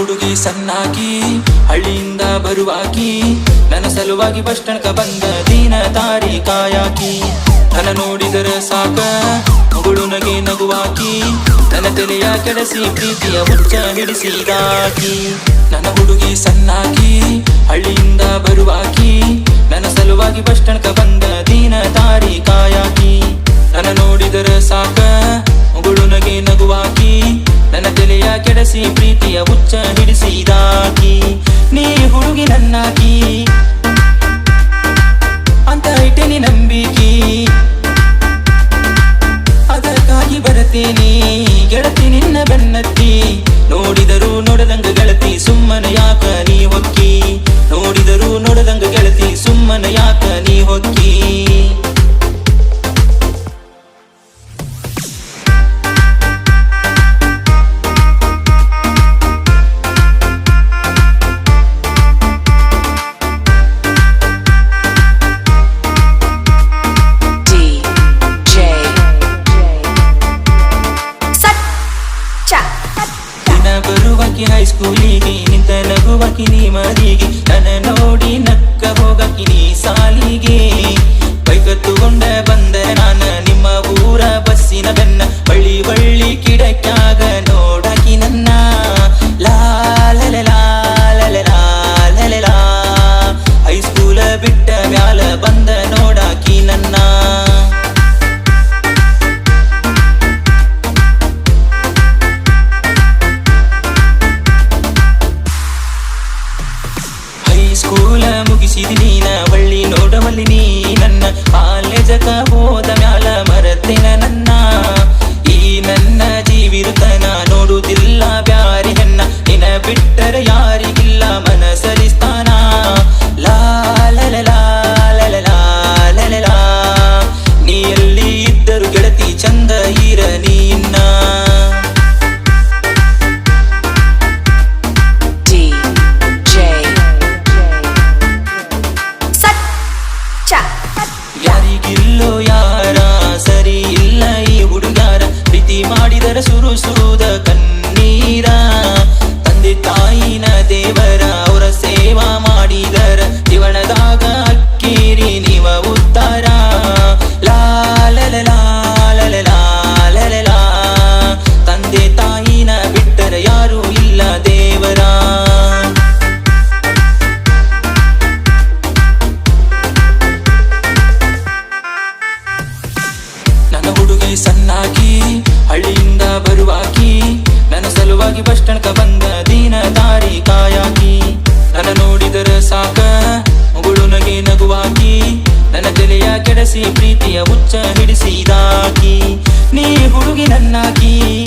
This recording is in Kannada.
ಸಣ್ಣಾಕಿ ಹಳ್ಳಿಯಿಂದ ಬರುವಾಕಿ, ನನ್ನ ಸಲುವಾಗಿ ಬಸ್ ತನಕ ಬಂದ ದೀನ ದಾರಿ ಕಾಯಾಕಿ. ನನ್ನ ನೋಡಿದರ ಸಾಕ, ಮಗಳು ನಗೆ ನಗುವಾಕಿ ನನ್ನ ತೆರೆಯ ಕೆಡಸಿ ಪ್ರೀತಿಯ ಹುಚ್ಚ ಹಿಡಿಸಿದಾಕಿ. ನನ್ನ ಹುಡುಗಿ ಸಣ್ಣಾಕಿ ಹಳ್ಳಿಯಿಂದ ಬರುವಾಕಿ, ನನ್ನ ಸಲುವಾಗಿ ಬಸ್ ತನಕ ಬಂದ ದೀನ ಹಿಡಿಸಿದಾಕಿ ನೀ ಹುಡುಗಿ ನನ್ನಾಕಿ. ಅಂತ ಇಟ್ಟೇನಿ ನಂಬಿಕಿ. ಅದಕ್ಕಾಗಿ ಬರತೇನಿ, ಗೆಳತಿ ನಿನ್ನ ಬೆನ್ನತ್ತಿ. ನೋಡಿದರು ನೋಡದಂಗ ಗೆಳತಿ, ಸುಮ್ಮನ ಯಾಕ ನೀ ಹೊಕ್ಕಿ? ನೋಡಿದರು ನೋಡದಂಗ ಗೆಳತಿ, ಸುಮ್ಮನ ಯಾಕ ನೀ ಹೊಕ್ಕಿ? ಹೈಸ್ಕೂಲಿಗೆ ನಿಂತ ನಗುವ ನೀ ಮರಿಗೆ. ನನ್ನ ನೋಡಿ ನಕ್ಕ ಹೋಗಕಿ ನೀ ಸಾಲಿಗೆ. ಬೈಕತ್ತುಕೊಂಡ ಬಂದ ನಾನ ನಿಮ್ಮ ಊರ ಬಸ್ಸಿನ ಬೆನ್ನ. ಬಳ್ಳಿ ಬಳ್ಳಿ ಕಿಡಕ್ಯಾಗ ನೋಡಕಿ ನನ್ನ. ಹೈಸ್ಕೂಲ ಬಿಟ್ಟ ಮ್ಯಾಲ ಬಂದ ನೋಡಾಕಿ ನನ್ನ. ನನ್ನ ಕಾಲೇಜಕ ಹೋದ ಮ್ಯಾಲ ಮರತೆನ ನನ್ನ ಈ ನನ್ನ ಜೀವಿರುತನ ನೋಡುವುದಿಲ್ಲ ಬ್ಯಾರಿ ಹೆಣ್ಣ ನಿನ ಬಿಟ್ಟರ ಮಾಡಿದರ ಸುರುದ ಕಣ್ಣೀರ ತಂದೆ ತಾಯಿನ ದೇವರ ಅವರ ಸೇವಾ ತನಕ ಬಂದ ದೀನ ದಾರಿ ಕಾಯಾಕಿ. ನನ್ನ ನೋಡಿದರ ಸಾಕ, ಮಗಳು ನಗೆ ನಗುವಾಕಿ. ನನ್ನ ತಲೆಯ ಕೆಡಸಿ, ಪ್ರೀತಿಯ ಹುಚ್ಚ ಹಿಡಿಸಿದಾಕಿ ನೀ ಹುಡುಗಿ ನನ್ನಾಕಿ.